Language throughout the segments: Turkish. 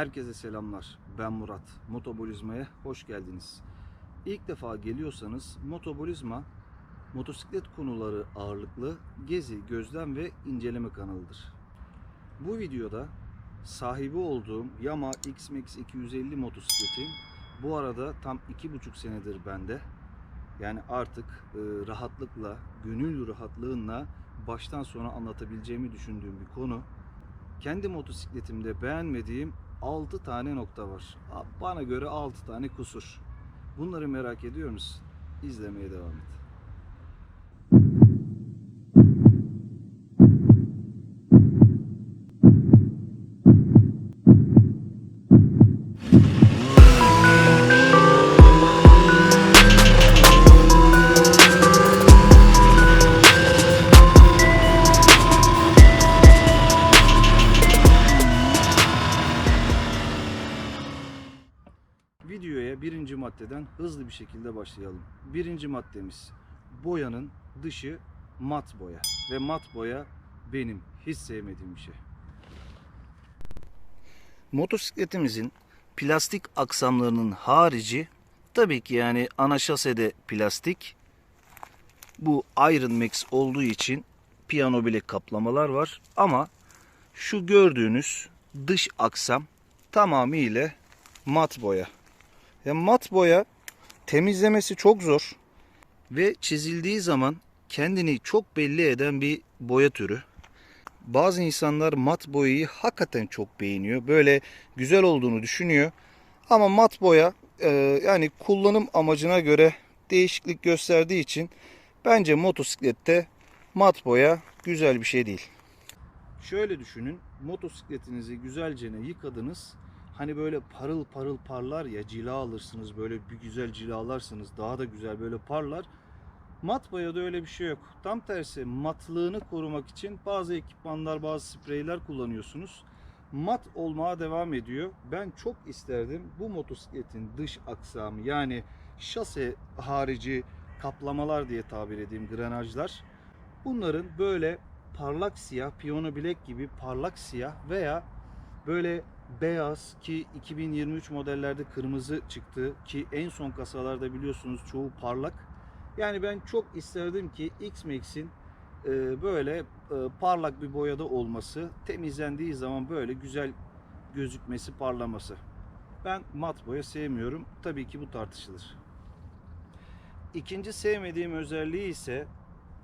Herkese selamlar. Ben Murat. Motobolizma'ya hoş geldiniz. İlk defa geliyorsanız Motobolizma motosiklet konuları ağırlıklı gezi, gözlem ve inceleme kanalıdır. Bu videoda sahibi olduğum Yamaha X-Max 250 motosikletin bu arada tam 2,5 senedir bende. Yani artık e, rahatlıkla, gönül rahatlığıyla baştan sona anlatabileceğimi düşündüğüm bir konu. Kendi motosikletimde beğenmediğim 6 tane nokta var. Bana göre 6 tane kusur. Bunları merak ediyor musun? İzlemeye devam et. Hızlı bir şekilde başlayalım. Birinci maddemiz boyanın dışı mat boya ve mat boya benim hiç sevmediğim bir şey. Motosikletimizin plastik aksamlarının harici tabii ki yani ana şasede plastik. Bu Iron Max olduğu için piyano bilek kaplamalar var ama şu gördüğünüz dış aksam tamamıyla mat boya. Ya mat boya temizlemesi çok zor ve çizildiği zaman kendini çok belli eden bir boya türü. Bazı insanlar mat boyayı hakikaten çok beğeniyor. Böyle güzel olduğunu düşünüyor. Ama mat boya e, yani kullanım amacına göre değişiklik gösterdiği için bence motosiklette mat boya güzel bir şey değil. Şöyle düşünün. Motosikletinizi güzelce yıkadınız. Hani böyle parıl parıl parlar ya cila alırsınız böyle bir güzel cilalarsınız daha da güzel böyle parlar. Mat boyada öyle bir şey yok. Tam tersi matlığını korumak için bazı ekipmanlar bazı spreyler kullanıyorsunuz. Mat olmaya devam ediyor. Ben çok isterdim bu motosikletin dış aksamı yani şase harici kaplamalar diye tabir edeyim granajlar. Bunların böyle parlak siyah, piyano bilek gibi parlak siyah veya böyle beyaz ki 2023 modellerde kırmızı çıktı ki en son kasalarda biliyorsunuz çoğu parlak. Yani ben çok isterdim ki X-Max'in e, böyle e, parlak bir boyada olması, temizlendiği zaman böyle güzel gözükmesi, parlaması. Ben mat boya sevmiyorum. Tabii ki bu tartışılır. İkinci sevmediğim özelliği ise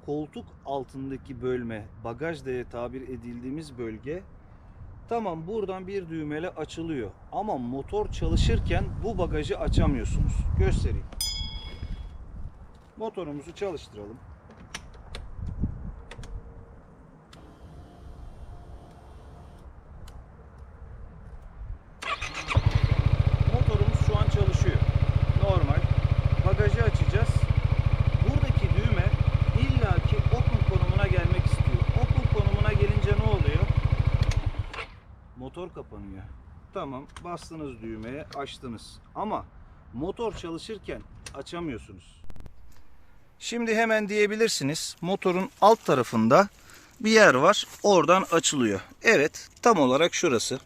koltuk altındaki bölme, bagaj diye tabir edildiğimiz bölge Tamam buradan bir düğmeyle açılıyor. Ama motor çalışırken bu bagajı açamıyorsunuz. Göstereyim. Motorumuzu çalıştıralım. Motorumuz şu an çalışıyor. Normal. Bagajı açacağız. Buradaki düğme illaki open konumuna gelmek istiyor. Open konumuna gelince ne oluyor? Motor kapanıyor. Tamam bastınız düğmeye açtınız ama motor çalışırken açamıyorsunuz. Şimdi hemen diyebilirsiniz motorun alt tarafında bir yer var oradan açılıyor. Evet tam olarak şurası.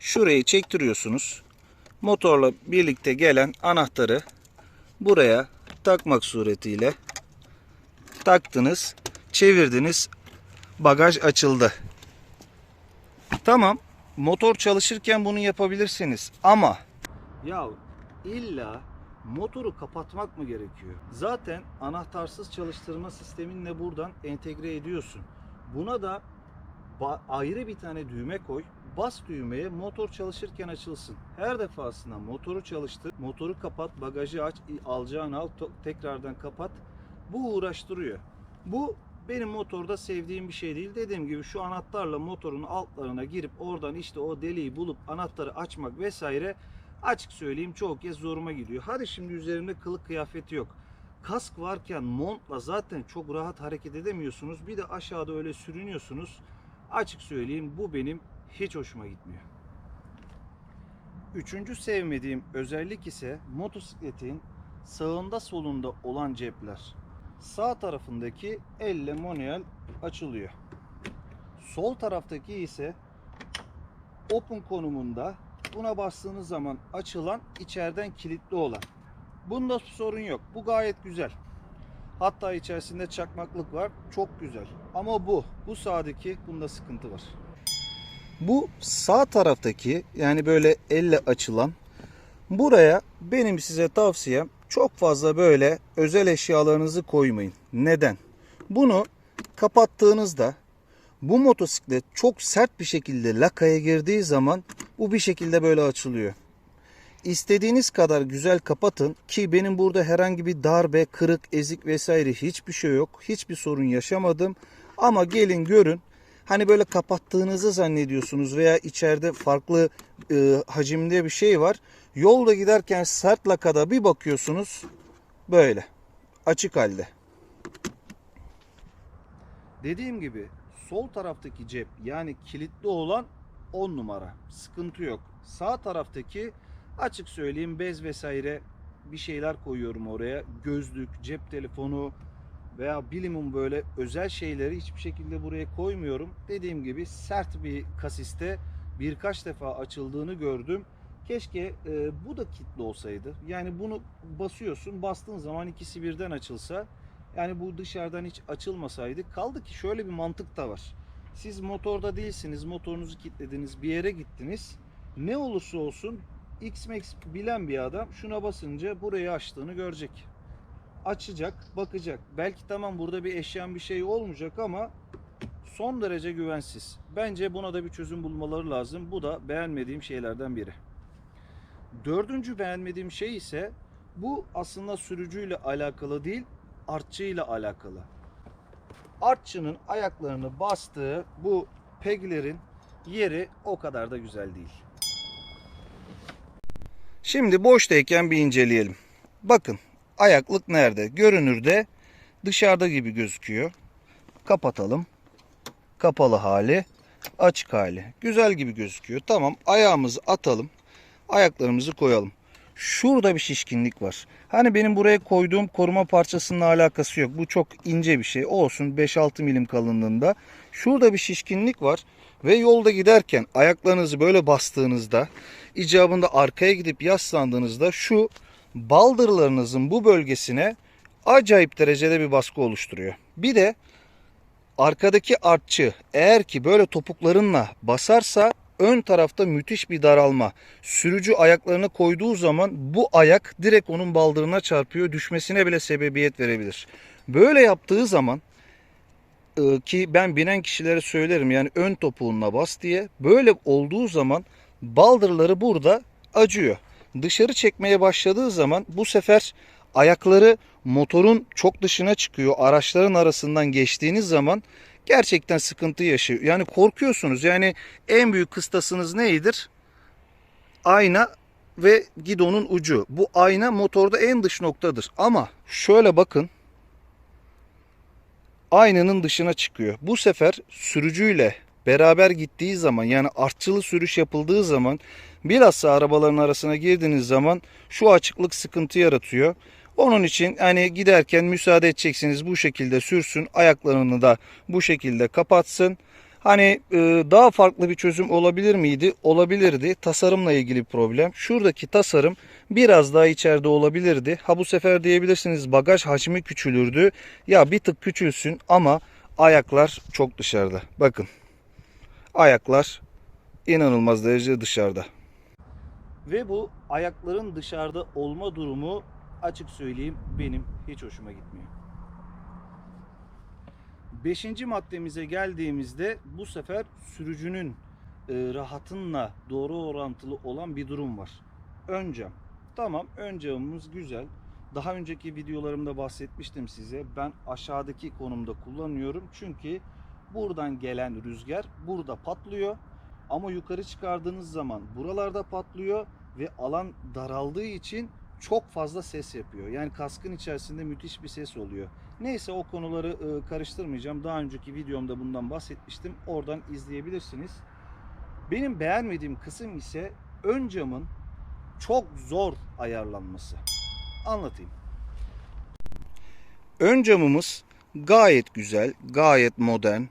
Şurayı çektiriyorsunuz. Motorla birlikte gelen anahtarı buraya takmak suretiyle taktınız, çevirdiniz, bagaj açıldı. Tamam. Motor çalışırken bunu yapabilirsiniz ama ya illa motoru kapatmak mı gerekiyor? Zaten anahtarsız çalıştırma sisteminle buradan entegre ediyorsun. Buna da ayrı bir tane düğme koy. Bas düğmeye motor çalışırken açılsın. Her defasında motoru çalıştır, motoru kapat, bagajı aç, alacağını al, tekrardan kapat. Bu uğraştırıyor. Bu benim motorda sevdiğim bir şey değil. Dediğim gibi şu anahtarla motorun altlarına girip oradan işte o deliği bulup anahtarı açmak vesaire açık söyleyeyim çoğu kez zoruma gidiyor. Hadi şimdi üzerimde kılık kıyafeti yok. Kask varken montla zaten çok rahat hareket edemiyorsunuz. Bir de aşağıda öyle sürünüyorsunuz. Açık söyleyeyim bu benim hiç hoşuma gitmiyor. Üçüncü sevmediğim özellik ise motosikletin sağında solunda olan cepler sağ tarafındaki elle manuel açılıyor. Sol taraftaki ise open konumunda buna bastığınız zaman açılan içeriden kilitli olan. Bunda sorun yok. Bu gayet güzel. Hatta içerisinde çakmaklık var. Çok güzel. Ama bu, bu sağdaki bunda sıkıntı var. Bu sağ taraftaki yani böyle elle açılan buraya benim size tavsiyem çok fazla böyle özel eşyalarınızı koymayın. Neden? Bunu kapattığınızda bu motosiklet çok sert bir şekilde lakaya girdiği zaman bu bir şekilde böyle açılıyor. İstediğiniz kadar güzel kapatın ki benim burada herhangi bir darbe, kırık, ezik vesaire hiçbir şey yok. Hiçbir sorun yaşamadım. Ama gelin görün. Hani böyle kapattığınızı zannediyorsunuz veya içeride farklı e, hacimde bir şey var. Yolda giderken sert lakada bir bakıyorsunuz böyle açık halde. Dediğim gibi sol taraftaki cep yani kilitli olan 10 numara. Sıkıntı yok. Sağ taraftaki açık söyleyeyim bez vesaire bir şeyler koyuyorum oraya. Gözlük, cep telefonu veya bilimum böyle özel şeyleri hiçbir şekilde buraya koymuyorum. Dediğim gibi sert bir kasiste birkaç defa açıldığını gördüm. Keşke e, bu da kilitli olsaydı. Yani bunu basıyorsun, bastığın zaman ikisi birden açılsa. Yani bu dışarıdan hiç açılmasaydı. Kaldı ki şöyle bir mantık da var. Siz motorda değilsiniz, motorunuzu kilitlediniz, bir yere gittiniz. Ne olursa olsun X-Max bilen bir adam şuna basınca burayı açtığını görecek. Açacak, bakacak. Belki tamam burada bir eşyan bir şey olmayacak ama son derece güvensiz. Bence buna da bir çözüm bulmaları lazım. Bu da beğenmediğim şeylerden biri. Dördüncü beğenmediğim şey ise bu aslında sürücüyle alakalı değil, artçıyla alakalı. Artçının ayaklarını bastığı bu peglerin yeri o kadar da güzel değil. Şimdi boştayken bir inceleyelim. Bakın ayaklık nerede? Görünürde dışarıda gibi gözüküyor. Kapatalım. Kapalı hali, açık hali. Güzel gibi gözüküyor. Tamam ayağımızı atalım. Ayaklarımızı koyalım. Şurada bir şişkinlik var. Hani benim buraya koyduğum koruma parçasının alakası yok. Bu çok ince bir şey. Olsun 5-6 milim kalınlığında. Şurada bir şişkinlik var. Ve yolda giderken ayaklarınızı böyle bastığınızda icabında arkaya gidip yaslandığınızda şu baldırlarınızın bu bölgesine acayip derecede bir baskı oluşturuyor. Bir de arkadaki artçı eğer ki böyle topuklarınla basarsa ön tarafta müthiş bir daralma. Sürücü ayaklarını koyduğu zaman bu ayak direkt onun baldırına çarpıyor. Düşmesine bile sebebiyet verebilir. Böyle yaptığı zaman e, ki ben binen kişilere söylerim yani ön topuğunla bas diye. Böyle olduğu zaman baldırları burada acıyor. Dışarı çekmeye başladığı zaman bu sefer ayakları motorun çok dışına çıkıyor. Araçların arasından geçtiğiniz zaman gerçekten sıkıntı yaşıyor. Yani korkuyorsunuz. Yani en büyük kıstasınız neyidir? Ayna ve gidonun ucu. Bu ayna motorda en dış noktadır. Ama şöyle bakın. Aynanın dışına çıkıyor. Bu sefer sürücüyle beraber gittiği zaman yani artçılı sürüş yapıldığı zaman bilhassa arabaların arasına girdiğiniz zaman şu açıklık sıkıntı yaratıyor. Onun için hani giderken müsaade edeceksiniz bu şekilde sürsün ayaklarını da bu şekilde kapatsın. Hani e, daha farklı bir çözüm olabilir miydi? Olabilirdi. Tasarımla ilgili problem. Şuradaki tasarım biraz daha içeride olabilirdi. Ha bu sefer diyebilirsiniz bagaj hacmi küçülürdü. Ya bir tık küçülsün ama ayaklar çok dışarıda. Bakın. Ayaklar inanılmaz derecede dışarıda. Ve bu ayakların dışarıda olma durumu açık söyleyeyim benim hiç hoşuma gitmiyor. Beşinci maddemize geldiğimizde bu sefer sürücünün e, rahatınla doğru orantılı olan bir durum var. Ön cam. Tamam ön camımız güzel. Daha önceki videolarımda bahsetmiştim size. Ben aşağıdaki konumda kullanıyorum. Çünkü buradan gelen rüzgar burada patlıyor. Ama yukarı çıkardığınız zaman buralarda patlıyor ve alan daraldığı için çok fazla ses yapıyor. Yani kaskın içerisinde müthiş bir ses oluyor. Neyse o konuları karıştırmayacağım. Daha önceki videomda bundan bahsetmiştim. Oradan izleyebilirsiniz. Benim beğenmediğim kısım ise ön camın çok zor ayarlanması. Anlatayım. Ön camımız gayet güzel, gayet modern.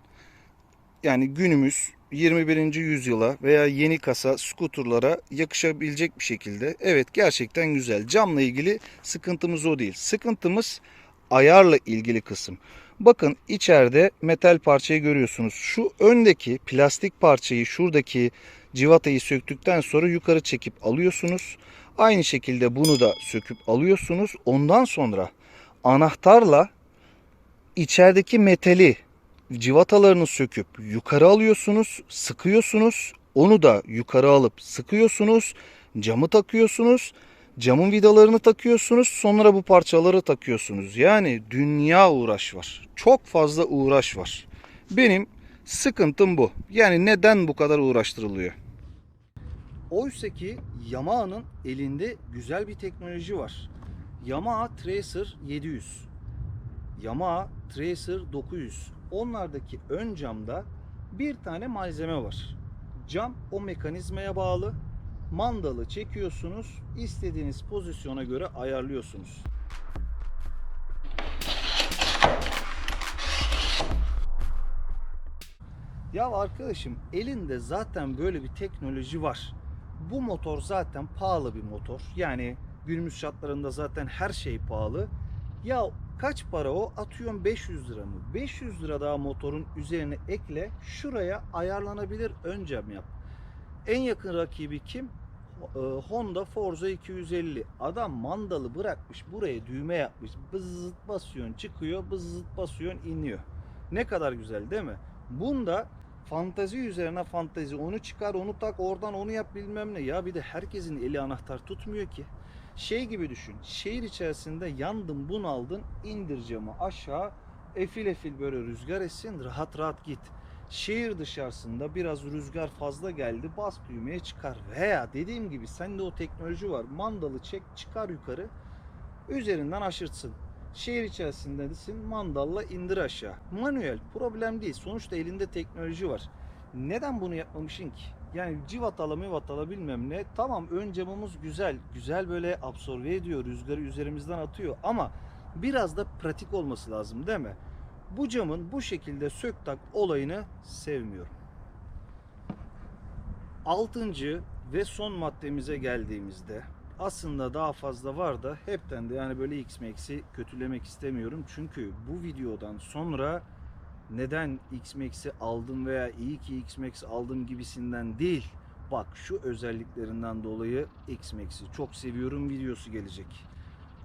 Yani günümüz 21. yüzyıla veya yeni kasa skuturlara yakışabilecek bir şekilde. Evet gerçekten güzel. Camla ilgili sıkıntımız o değil. Sıkıntımız ayarla ilgili kısım. Bakın içeride metal parçayı görüyorsunuz. Şu öndeki plastik parçayı şuradaki civatayı söktükten sonra yukarı çekip alıyorsunuz. Aynı şekilde bunu da söküp alıyorsunuz. Ondan sonra anahtarla içerideki metali civatalarını söküp yukarı alıyorsunuz, sıkıyorsunuz. Onu da yukarı alıp sıkıyorsunuz. Camı takıyorsunuz. Camın vidalarını takıyorsunuz. Sonra bu parçaları takıyorsunuz. Yani dünya uğraş var. Çok fazla uğraş var. Benim sıkıntım bu. Yani neden bu kadar uğraştırılıyor? Oysa ki Yamaha'nın elinde güzel bir teknoloji var. Yamaha Tracer 700. Yamaha Tracer 900. Onlardaki ön camda bir tane malzeme var. Cam o mekanizmaya bağlı. Mandalı çekiyorsunuz. istediğiniz pozisyona göre ayarlıyorsunuz. Ya arkadaşım elinde zaten böyle bir teknoloji var. Bu motor zaten pahalı bir motor. Yani günümüz şartlarında zaten her şey pahalı. Ya kaç para o? Atıyorum 500 lira mı? 500 lira daha motorun üzerine ekle. Şuraya ayarlanabilir ön cam yap. En yakın rakibi kim? Ee, Honda Forza 250. Adam mandalı bırakmış buraya düğme yapmış. Bızıt basıyorsun çıkıyor, bızıt basıyorsun iniyor. Ne kadar güzel değil mi? Bunda fantazi üzerine fantazi. Onu çıkar, onu tak, oradan onu yap bilmem ne. Ya bir de herkesin eli anahtar tutmuyor ki. Şey gibi düşün. Şehir içerisinde yandın, bunaldın, indir camı aşağı. Efil efil böyle rüzgar etsin, rahat rahat git. Şehir dışarısında biraz rüzgar fazla geldi, bas düğmeye çıkar. Veya dediğim gibi sende o teknoloji var. Mandalı çek, çıkar yukarı. Üzerinden aşırtsın. Şehir içerisindesin mandalla indir aşağı. Manuel problem değil. Sonuçta elinde teknoloji var. Neden bunu yapmamışsın ki? Yani civatalı mivatalı bilmem ne. Tamam ön camımız güzel. Güzel böyle absorbe ediyor. Rüzgarı üzerimizden atıyor. Ama biraz da pratik olması lazım değil mi? Bu camın bu şekilde sök tak olayını sevmiyorum. Altıncı ve son maddemize geldiğimizde aslında daha fazla var da hepten de yani böyle X-Max'i kötülemek istemiyorum. Çünkü bu videodan sonra neden X-Max'i aldım veya iyi ki X-Max aldım gibisinden değil. Bak şu özelliklerinden dolayı X-Max'i çok seviyorum videosu gelecek.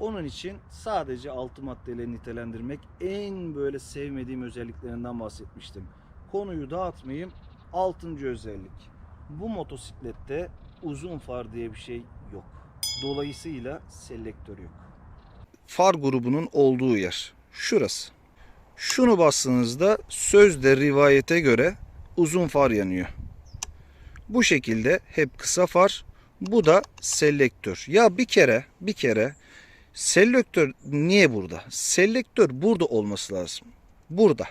Onun için sadece altı maddeyle nitelendirmek en böyle sevmediğim özelliklerinden bahsetmiştim. Konuyu dağıtmayayım. Altıncı özellik. Bu motosiklette uzun far diye bir şey yok. Dolayısıyla selektör yok. Far grubunun olduğu yer. Şurası. Şunu bastığınızda sözde rivayete göre uzun far yanıyor. Bu şekilde hep kısa far. Bu da selektör. Ya bir kere bir kere selektör niye burada? Selektör burada olması lazım. Burada.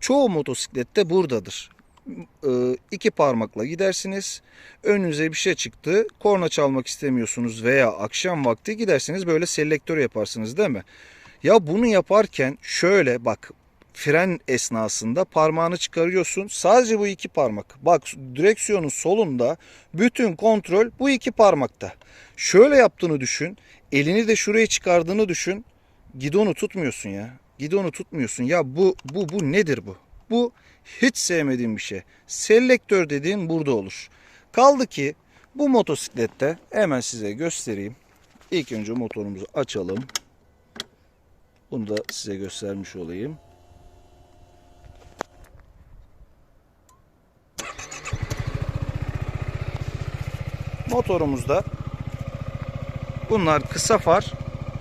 Çoğu motosiklette buradadır. Ee, iki parmakla gidersiniz. Önünüze bir şey çıktı. Korna çalmak istemiyorsunuz veya akşam vakti gidersiniz böyle selektör yaparsınız değil mi? Ya bunu yaparken şöyle bak fren esnasında parmağını çıkarıyorsun. Sadece bu iki parmak. Bak direksiyonun solunda bütün kontrol bu iki parmakta. Şöyle yaptığını düşün. Elini de şuraya çıkardığını düşün. Gidonu tutmuyorsun ya. Gidonu tutmuyorsun. Ya bu bu bu nedir bu? Bu hiç sevmediğim bir şey. Selektör dediğin burada olur. Kaldı ki bu motosiklette hemen size göstereyim. İlk önce motorumuzu açalım. Bunu da size göstermiş olayım. Motorumuzda bunlar kısa far.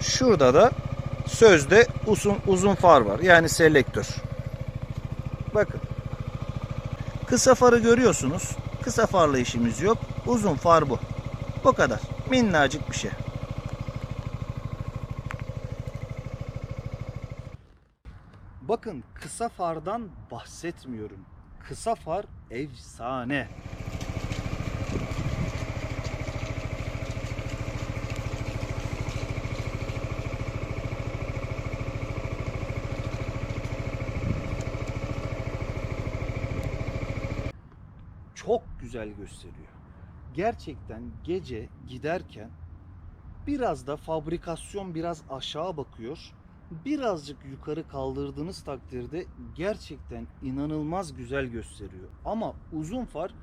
Şurada da sözde uzun uzun far var. Yani selektör. Bakın. Kısa farı görüyorsunuz. Kısa farla işimiz yok. Uzun far bu. Bu kadar. Minnacık bir şey. Bakın kısa fardan bahsetmiyorum. Kısa far efsane. Çok güzel gösteriyor. Gerçekten gece giderken biraz da fabrikasyon biraz aşağı bakıyor. Birazcık yukarı kaldırdığınız takdirde gerçekten inanılmaz güzel gösteriyor. Ama uzun far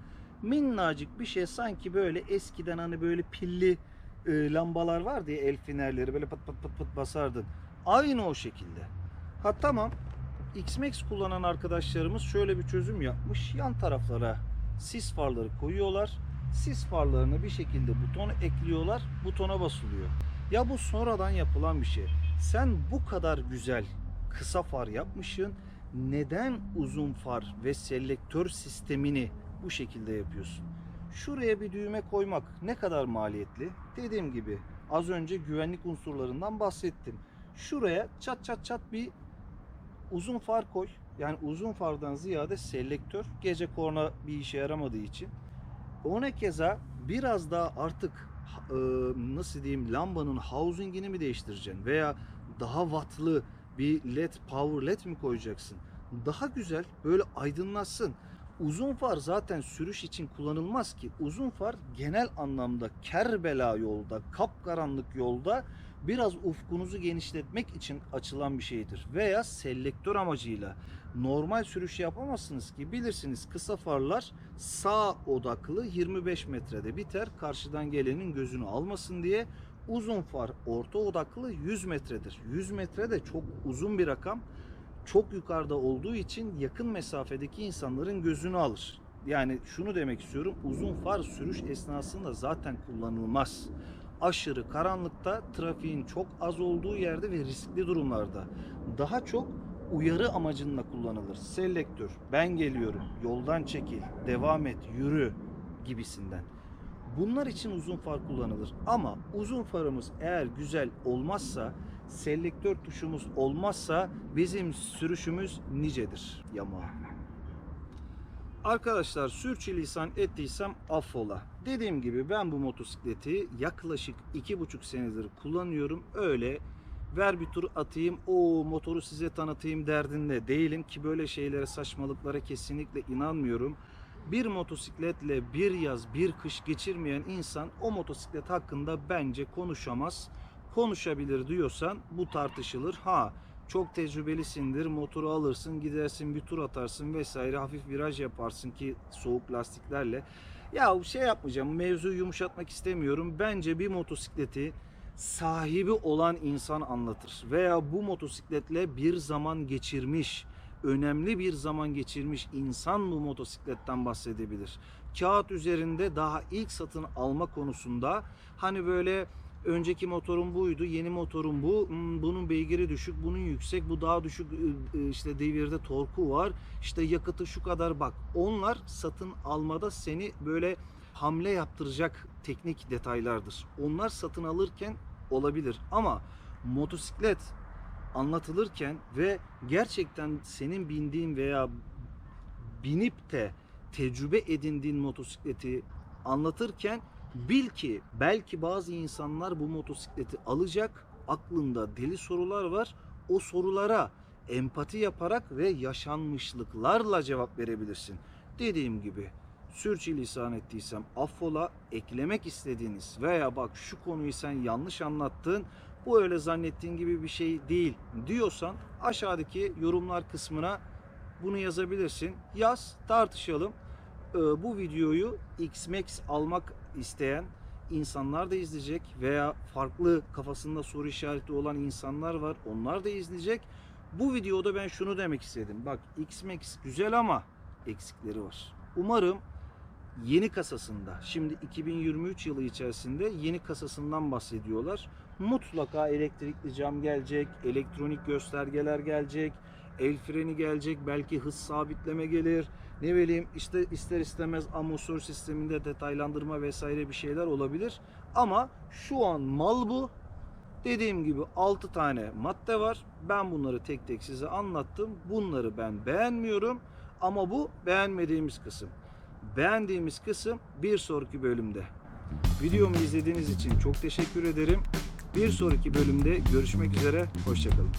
minnacık bir şey sanki böyle eskiden hani böyle pilli e, lambalar vardı ya el fenerleri böyle pıt pıt pıt pıt basardın. Aynı o şekilde. Ha tamam X-Max kullanan arkadaşlarımız şöyle bir çözüm yapmış. Yan taraflara sis farları koyuyorlar. Sis farlarını bir şekilde butona ekliyorlar. Butona basılıyor. Ya bu sonradan yapılan bir şey. Sen bu kadar güzel kısa far yapmışsın. Neden uzun far ve selektör sistemini bu şekilde yapıyorsun? Şuraya bir düğme koymak ne kadar maliyetli? Dediğim gibi az önce güvenlik unsurlarından bahsettim. Şuraya çat çat çat bir uzun far koy. Yani uzun fardan ziyade selektör. Gece korna bir işe yaramadığı için. Ona keza biraz daha artık e, nasıl diyeyim lambanın housing'ini mi değiştireceksin veya daha wattlı bir led power led mi koyacaksın? Daha güzel böyle aydınlatsın. Uzun far zaten sürüş için kullanılmaz ki. Uzun far genel anlamda Kerbela yolda, kapkaranlık yolda biraz ufkunuzu genişletmek için açılan bir şeydir. Veya selektör amacıyla normal sürüş yapamazsınız ki bilirsiniz kısa farlar sağ odaklı 25 metrede biter. Karşıdan gelenin gözünü almasın diye uzun far orta odaklı 100 metredir. 100 metre de çok uzun bir rakam. Çok yukarıda olduğu için yakın mesafedeki insanların gözünü alır. Yani şunu demek istiyorum. Uzun far sürüş esnasında zaten kullanılmaz aşırı karanlıkta trafiğin çok az olduğu yerde ve riskli durumlarda daha çok uyarı amacıyla kullanılır. Selektör, ben geliyorum, yoldan çekil, devam et, yürü gibisinden. Bunlar için uzun far kullanılır. Ama uzun farımız eğer güzel olmazsa, selektör tuşumuz olmazsa bizim sürüşümüz nicedir Yamaha. Arkadaşlar sürçülisan ettiysem affola. Dediğim gibi ben bu motosikleti yaklaşık iki buçuk senedir kullanıyorum. Öyle ver bir tur atayım o motoru size tanıtayım derdinde değilim ki böyle şeylere saçmalıklara kesinlikle inanmıyorum. Bir motosikletle bir yaz bir kış geçirmeyen insan o motosiklet hakkında bence konuşamaz. Konuşabilir diyorsan bu tartışılır. Ha çok tecrübelisindir. Motoru alırsın, gidersin bir tur atarsın vesaire. Hafif viraj yaparsın ki soğuk lastiklerle. Ya şey yapmayacağım. Mevzuyu yumuşatmak istemiyorum. Bence bir motosikleti sahibi olan insan anlatır. Veya bu motosikletle bir zaman geçirmiş, önemli bir zaman geçirmiş insan bu motosikletten bahsedebilir. Kağıt üzerinde daha ilk satın alma konusunda hani böyle önceki motorum buydu, yeni motorum bu, hmm, bunun beygiri düşük, bunun yüksek, bu daha düşük ı, ı, işte devirde torku var, işte yakıtı şu kadar bak. Onlar satın almada seni böyle hamle yaptıracak teknik detaylardır. Onlar satın alırken olabilir ama motosiklet anlatılırken ve gerçekten senin bindiğin veya binip de tecrübe edindiğin motosikleti anlatırken bil ki belki bazı insanlar bu motosikleti alacak aklında deli sorular var o sorulara empati yaparak ve yaşanmışlıklarla cevap verebilirsin. Dediğim gibi sürçülisan ettiysem affola eklemek istediğiniz veya bak şu konuyu sen yanlış anlattın bu öyle zannettiğin gibi bir şey değil diyorsan aşağıdaki yorumlar kısmına bunu yazabilirsin. Yaz tartışalım. Ee, bu videoyu X-Max almak isteyen insanlar da izleyecek veya farklı kafasında soru işareti olan insanlar var. Onlar da izleyecek. Bu videoda ben şunu demek istedim. Bak X-Max güzel ama eksikleri var. Umarım yeni kasasında şimdi 2023 yılı içerisinde yeni kasasından bahsediyorlar. Mutlaka elektrikli cam gelecek, elektronik göstergeler gelecek, el freni gelecek, belki hız sabitleme gelir. Ne bileyim işte ister istemez amortisör sisteminde detaylandırma vesaire bir şeyler olabilir. Ama şu an mal bu. Dediğim gibi 6 tane madde var. Ben bunları tek tek size anlattım. Bunları ben beğenmiyorum. Ama bu beğenmediğimiz kısım. Beğendiğimiz kısım bir sonraki bölümde. Videomu izlediğiniz için çok teşekkür ederim. Bir sonraki bölümde görüşmek üzere. Hoşçakalın.